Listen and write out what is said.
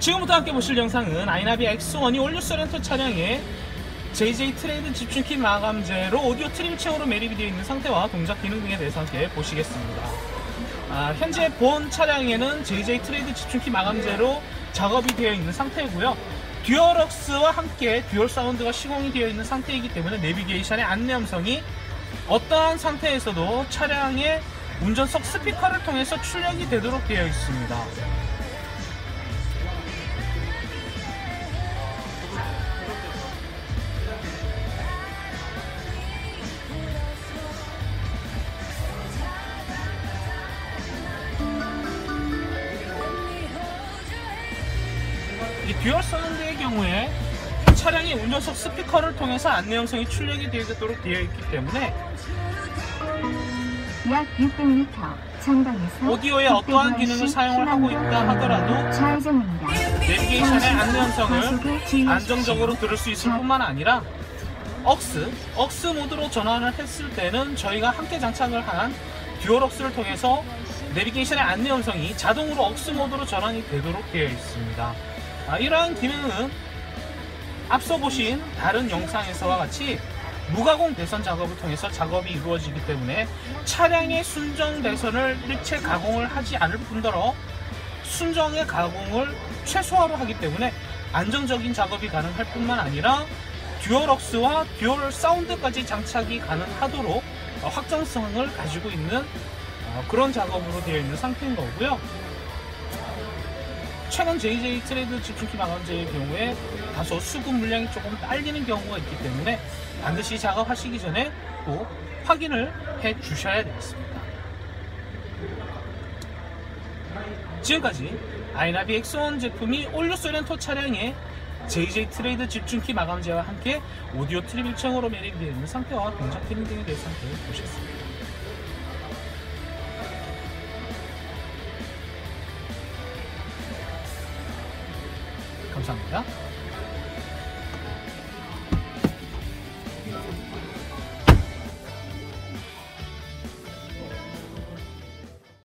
지금부터 함께 보실 영상은 아이나비 X1이 올뉴스 렌터 차량에 JJ 트레이드 집중키 마감재로 오디오 트림체어로 매립이 되어 있는 상태와 동작 기능 등에 대해서 함께 보시겠습니다. 아, 현재 본 차량에는 JJ 트레이드 집중키 마감재로 작업이 되어 있는 상태고요. 듀얼럭스와 함께 듀얼 사운드가 시공이 되어 있는 상태이기 때문에 내비게이션의 안내 음성이 어떠한 상태에서도 차량의 운전석 스피커를 통해서 출력이 되도록 되어 있습니다. 이 듀얼 사운드의 경우에 차량의 운전석 스피커를 통해서 안내 음성이 출력이 되도록 되어 있기 때문에 약 600m 전방에서 오디오에 어떠한 기능을 사용을 하고 있다 하더라도 좌회전입니다. 내비게이션의 안내 음성을 과속에 주의하십시오. 안정적으로 들을 수 있을 뿐만 아니라 억스, 억스 모드로 전환을 했을 때는 저희가 함께 장착을 한 듀얼 억스를 통해서 내비게이션의 안내 음성이 자동으로 억스 모드로 전환이 되도록 되어 있습니다. 아, 이러한 기능은 앞서 보신 다른 영상에서와 같이 무가공 배선 작업을 통해서 작업이 이루어지기 때문에 차량의 순정 배선을 일체 가공을 하지 않을 뿐더러 순정의 가공을 최소화로 하기 때문에 안정적인 작업이 가능할 뿐만 아니라 듀얼억스와 듀얼 사운드까지 장착이 가능하도록 어, 확장성을 가지고 있는 어, 그런 작업으로 되어 있는 상태인 거고요. 최근 JJ 트레이드 집중키 마감재의 경우에 다소 수급 물량이 조금 딸리는 경우가 있기 때문에 반드시 작업하시기 전에 꼭 확인을 해 주셔야 되겠습니다. 지금까지 아이나비 X1 제품이 올류 소렌토 차량에 JJ 트레이드 집중키 마감재와 함께 오디오 트립 일정으로 매립되어 있는 상태와 동작 기능 등에 대해서 함께 보셨습니다. 감사합니다.